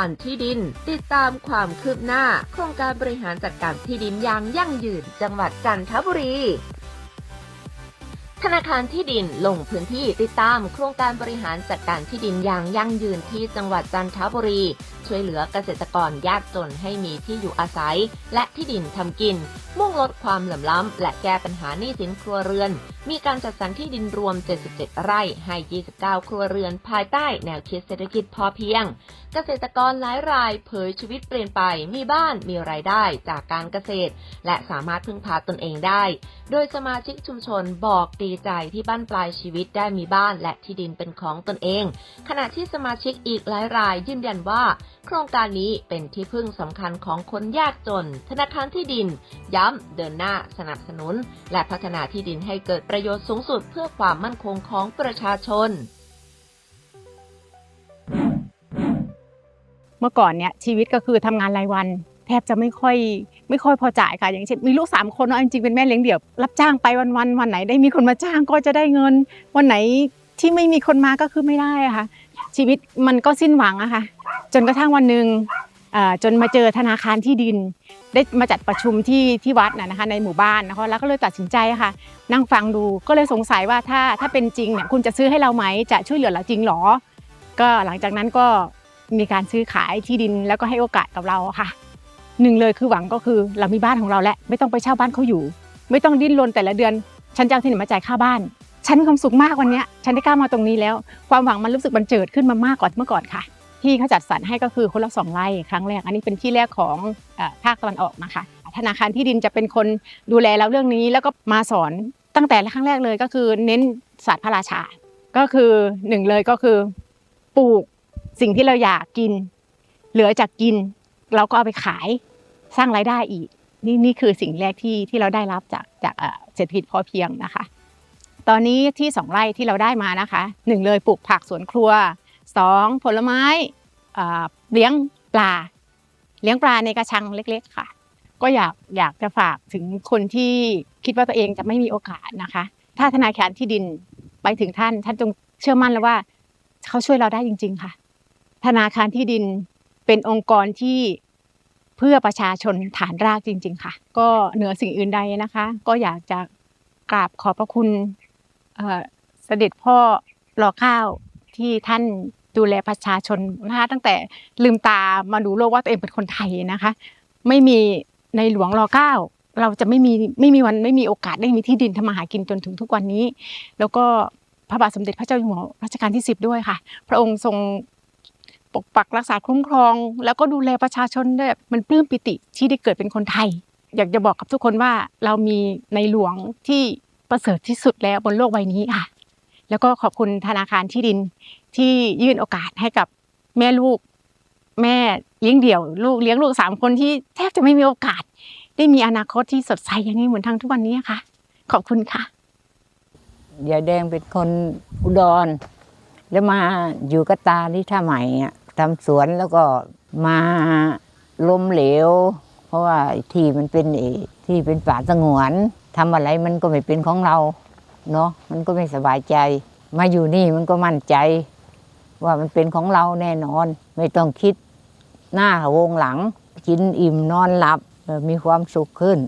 ารที่ดิน ติดตามความคืบหน้า โครงการบริหารจัดการที่ดินอย่างยั่งยืนจังหวัดจันทบุรีธนาคารที่ดินลงพื้นที่ติดตามโครงการบริหารจัดการที่ดินอย่างยั่งยืนที่จังหวัดจันทบุรีช่วยเหลือเกษตรกรยากจนให้มีที่อยู่อาศัย และที่ดินทำกิน มุ่งลดความเหลื่อมล้ำ และแก้ปัญหาหนี้สินครัวเรือน มีการจัดสรรที่ดินรวม 77 ไร่ให้ 29 ครัวเรือน ภายใต้แนวคิดเศรษฐกิจพอเพียง เกษตรกรหลายรายเผยชีวิตเปลี่ยนไป มีบ้านมีรายได้จากการเกษตร และสามารถพึ่งพาตนเองได้ โดยสมาชิกชุมชนบอกดีใจที่บ้านปลายชีวิตได้มีบ้านและที่ดินเป็นของตนเอง ขณะที่สมาชิกอีกหลายรายยืนยันว่า โครงการนี้เป็นที่พึ่งสำคัญของคนยากจน ธนาคารที่ดิน ย้ำเดินหน้าสนับสนุน และพัฒนาที่ดินให้เกิดประโยชน์สูงสุดเพื่อความมั่นคงของประชาชน เมื่อก่อนเนี่ยชีวิตก็คือทำงานรายวันแทบจะไม่ค่อยไม่ค่อยพอจ่ายค่ะ อย่างเช่นมีลูกสามคนเนาะจริงๆเป็นแม่เลี้ยงเดี่ยว รับจ้างไปวันวันวันไหนได้มีคนมาจ้างก็จะได้เงิน วันไหน ที่ไม่มีคนมาก็คือไม่ได้อะค่ะ ชีวิตมันก็สิ้นหวังอะค่ะ จนกระทั่งวันหนึ่งจนมาเจอธนาคารที่ดิน ได้มาจัดประชุมที่ที่วัดนะนะคะในหมู่บ้านนะคะแล้วก็เลยตัดสินใจค่ะ นั่งฟังดูก็เลยสงสัยว่าถ้าถ้าเป็นจริงเนี่ยคุณจะซื้อให้เราไหมจะช่วยเหลือเราจริงหรอ ก็หลังจากนั้นก็มีการซื้อขายที่ดินแล้วก็ให้โอกาสกับเราค่ะหนึ่งเลยคือหวังก็คือเรามีบ้านของเราแล้วไม่ต้องไปเช่าบ้านเขาอยู่ ไม่ต้องดิ้นรนแต่ละเดือน ฉันจะเอาที่ไหนมาจ่ายค่าบ้าน ฉันมีความสุขมากวันนี้ฉันได้กล้ามาตรงนี้แล้ว ความหวังมันรู้สึกบันเจิดขึ้นมามากกว่าเมื่อก่อนค่ะ ที่เขาจัดสรรให้ก็คือคนละสองไร่ครั้งแรก อันนี้เป็นที่แรกของภาคตะวันออกนะคะ ธนาคารที่ดินจะเป็นคนดูแลเราเรื่องนี้แล้วก็มาสอนตั้งแต่ครั้งแรกเลยก็คือเน้นศาสตร์พระราชา ก็คือหนึ่งเลยก็คือปลูกสิ่งที่เราอยากกิน เหลือจากกิน เราก็เอาไปขายสร้างรายได้อีก นี่นี่คือสิ่งแรกที่ที่เราได้รับจากจากเอ่อเศรษฐกิจพอเพียงนะคะ ตอนนี้ที่สองไร่ที่เราได้มานะคะหนึ่งเลยปลูกผักสวนครัวสองผลไม้เอ่อเลี้ยงปลา เลี้ยงปลาในกระชังเล็ก ๆ ค่ะ ก็อยากอยากจะฝากถึงคนที่คิดว่าตัวเองจะไม่มีโอกาสนะคะ ถ้าธนาคารที่ดินไปถึงท่านท่านจงเชื่อมั่นแล้วว่าเขาช่วยเราได้จริง ๆ ค่ะ ธนาคารที่ดินเป็นองค์กรที่เพื่อประชาชนฐานรากจริง ๆ ค่ะ ก็เหนือสิ่งอื่นใดนะคะ ก็อยากจะกราบขอบพระคุณ เสด็จพ่อรอข้าวที่ท่านดูแลประชาชนนะคะตั้งแต่ลืมตามาดูโลกว่าตัวเองเป็นคนไทยนะคะ ไม่มีในหลวงรอเก้าเราจะไม่มีไม่มีวันไม่มีโอกาสได้มีที่ดินทำมาหากินจนถึงทุกวันนี้ แล้วก็พระบาทสมเด็จพระเจ้าอยู่หัวรัชกาลที่ 10 ด้วยค่ะ พระองค์ทรงปกปักรักษาคุ้มครอง แล้วก็ดูแลประชาชนด้วยมันปลื้มปิติที่ได้เกิดเป็นคนไทย อยากจะบอกกับทุกคนว่าเรามีในหลวงที่ ประเสริฐที่สุดแล้วบนโลกใบนี้ค่ะ แล้วก็ขอบคุณธนาคารที่ดินที่ยื่นโอกาสให้กับแม่ลูก แม่เลี้ยงเดี่ยว ลูกเลี้ยงลูกสามคนที่แทบจะไม่มีโอกาส ได้มีอนาคตที่สดใสอย่างนี้เหมือนทางทุกวันนี้ค่ะ ขอบคุณค่ะยายแดงเป็นคนอุดร แล้วมาอยู่กับตาที่ท่าใหม่ทำสวนแล้วก็มาล้มเหลว เพราะว่าที่มันเป็นที่เป็นป่าสงวน ทำอะไรมันก็ไม่เป็นของเราเนาะมันก็ไม่สบายใจ มาอยู่นี่มันก็มั่นใจ ว่ามันเป็นของเราแน่นอน ไม่ต้องคิดหน้าวงหลัง กินอิ่มนอนหลับมีความสุขขึ้น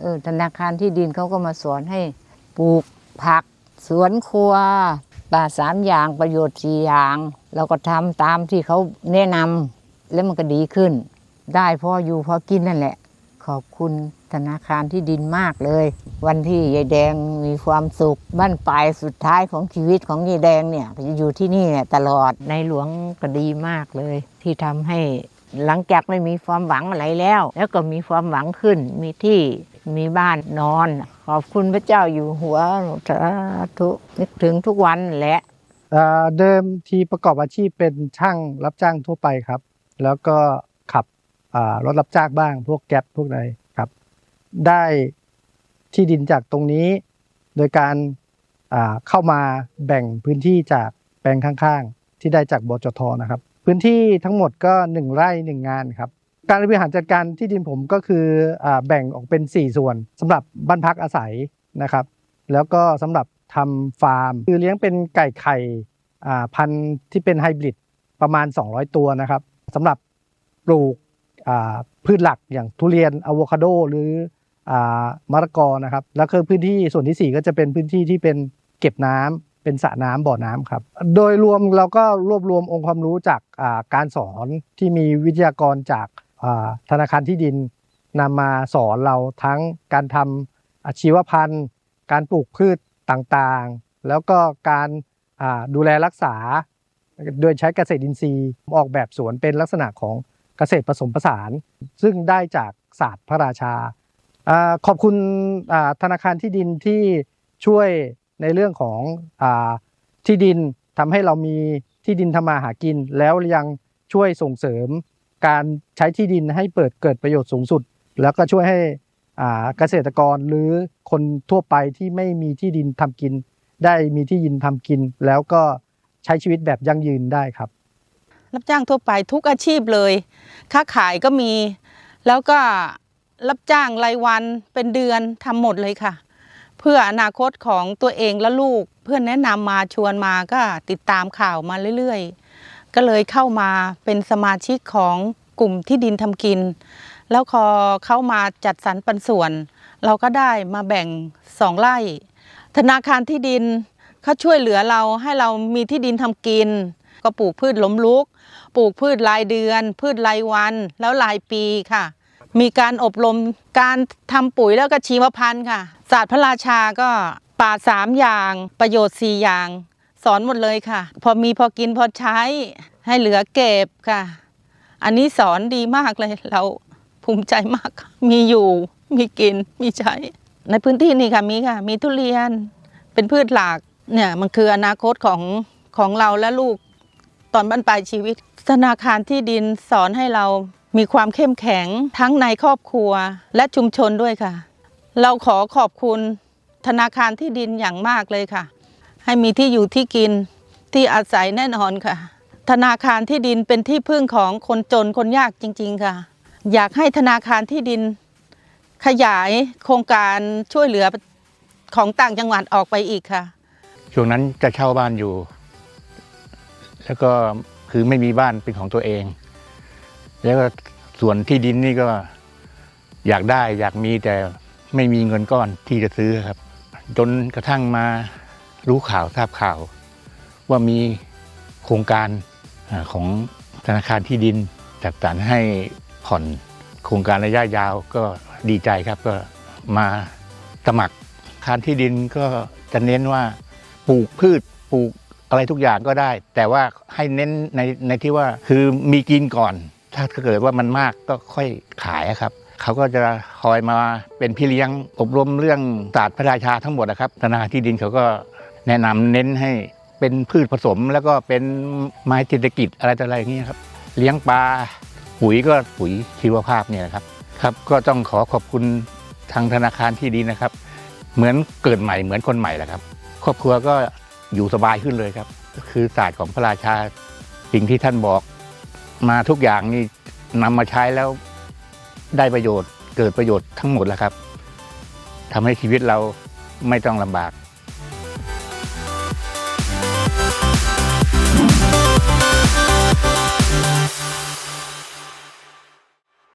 เออธนาคารที่ดินเขาก็มาสอนให้ปลูกผัก สวนครัวป่าสามอย่างประโยชน์สี่อย่าง เราก็ทำตามที่เขาแนะนำแล้วมันก็ดีขึ้น ได้พออยู่พอกินนั่นแหละ ขอบคุณธนาคารที่ดินมากเลย วันที่ยายแดงมีความสุขบ้านปลายสุดท้ายของชีวิตของยายแดงเนี่ยจะอยู่ที่นี่ตลอดในหลวงก็ดีมากเลย ที่ทำให้หลังจากไม่มีความหวังอะไรแล้ว แล้วก็มีความหวังขึ้น มีที่มีบ้านนอน ขอบคุณพระเจ้าอยู่หัวสาธุนึกถึงทุกวันแหละเเดิมทีประกอบอาชีพเป็นช่างรับจ้างทั่วไปครับ แล้วก็ รถรับจ้างบ้าง พวกแก๊ปพวกอะไรครับ ได้ที่ดินจากตรงนี้ โดยการาเข้ามาแบ่งพื้นที่จากแปลงข้างๆ ที่ได้จากบจทนะครับ พื้นที่ทั้งหมดก็หนึ่งไร่หนึ่งงานครับ การบริหารจัดการที่ดินผมก็คืออแบ่งออกเป็น 4 ส่วนสำหรับบ้านพักอาศัยนะครับ แล้วก็สำหรับทำฟาร์ม คือเลี้ยงเป็นไก่ไข่พันธุ์ที่เป็นไฮบริดประมาณ 200 ตัวนะครับสำหรับปลูก พืชหลักอย่างทุเรียนอะโวคาโดหรืออมะละกอนะครับ แล้วก็พื้นที่ส่วนที่ 4 ก็จะเป็นพื้นที่ที่เป็นเก็บน้ำเป็นสระน้ำบ่อน้ำครับ โดยรวมเราก็รวบรวมองค์ความรู้จากาการสอนที่มีวิทยากรจากาธนาคารที่ดินนำมาสอนเราทั้งการทำอาชีวพันธุ์ การปลูกพืชต่างๆ แล้วก็การาดูแลรักษา โดยใช้เกษตรอินทรีย์ออกแบบสวนเป็นลักษณะของ เกษตรผสมผสาน ซึ่งได้จากศาสตร์พระราชาอขอบคุณธนาคารที่ดินที่ช่วยในเรื่องของอที่ดินทำให้เรามีที่ดินทำมาหากิน แล้วยังช่วยส่งเสริมการใช้ที่ดินให้เปิดเกิดประโยชน์สูงสุด แล้วก็ช่วยให้เกษตรกรหรือคนทั่วไปที่ไม่มีที่ดินทำกิน ได้มีที่ดินทำกิน แล้วก็ใช้ชีวิตแบบยั่งยืนได้ครับ รับจ้างทั่วไปทุกอาชีพเลย ค้าขายก็มี แล้วก็รับจ้างรายวันเป็นเดือนทำหมดเลยค่ะ เพื่ออนาคตของตัวเองและลูกเพื่อนแนะนำมาชวนมาก็ติดตามข่าวมาเรื่อยๆ ก็เลยเข้ามาเป็นสมาชิกของกลุ่มที่ดินทำกิน แล้วพอเข้ามาจัดสรรปันส่วน เราก็ได้มาแบ่งสองไร่ ธนาคารที่ดินเขาช่วยเหลือเราให้เรามีที่ดินทำกิน ก็ปลูกพืชล้มลุก ปลูกพืชรายเดือน พืชรายวัน แล้วรายปีค่ะ มีการอบรมการทำปุ๋ยแล้วก็ชีวพันธุ์ค่ะ ศาสตร์พระราชาก็ป่าสามอย่าง ประโยชน์สี่อย่าง สอนหมดเลยค่ะ พอมีพอกินพอใช้ให้เหลือเก็บค่ะ อันนี้สอนดีมากเลยเราภูมิใจมาก มีอยู่มีกินมีใช้ ในพื้นที่นี่ค่ะมีค่ะ มีทุเรียนเป็นพืชหลักเนี่ยมันคืออนาคตของของเราและลูก ตอนบั้นปลายชีวิต ธนาคารที่ดินสอนให้เรามีความเข้มแข็งทั้งในครอบครัวและชุมชนด้วยค่ะ เราขอขอบคุณธนาคารที่ดินอย่างมากเลยค่ะ ให้มีที่อยู่ที่กินที่อาศัยแน่นอนค่ะ ธนาคารที่ดินเป็นที่พึ่งของคนจนคนยากจริง ๆค่ะ อยากให้ธนาคารที่ดิน ขยายโครงการช่วยเหลือของต่างจังหวัดออกไปอีกค่ะ ช่วงนั้นจะเช่าบ้านอยู่ แล้วก็คือไม่มีบ้านเป็นของตัวเอง แล้วก็ส่วนที่ดินนี่ก็อยากได้อยากมีแต่ไม่มีเงินก้อนที่จะซื้อครับ จนกระทั่งมารู้ข่าวทราบข่าว ว่ามีโครงการของธนาคารที่ดินจัดสรรให้ผ่อนโครงการระยะยาวก็ดีใจครับก็มาสมัครคารที่ดินก็จะเน้นว่าปลูกพืชปลูก อะไรทุกอย่างก็ได้ แต่ว่าให้เน้นในในที่ว่าคือมีกินก่อน ถ้าเกิดว่ามันมากก็ค่อยขายครับเขาก็จะคอยมาเป็นพี่เลี้ยงอบรมเรื่องศาสตร์พระราชาทั้งหมดนะครับธนาคารที่ดินเขาก็แนะนำเน้นให้เป็นพืชผสม แล้วก็เป็นไม้เศรษฐกิจอะไรต่ออะไรอย่างเงี้ยครับเลี้ยงปลาปุ๋ยก็ปุ๋ยชีวภาพเนี่ยนะครับครับ ก็ต้องขอขอบคุณทางธนาคารที่ดินนะครับ เหมือนเกิดใหม่เหมือนคนใหม่แหละครับ ครอบครัวก็ อยู่สบายขึ้นเลยครับ คือศาสตร์ของพระราชาสิ่งที่ท่านบอก มาทุกอย่างนี่นำมาใช้แล้วได้ประโยชน์เกิดประโยชน์ทั้งหมดแล้วครับทำให้ชีวิตเราไม่ต้องลำบาก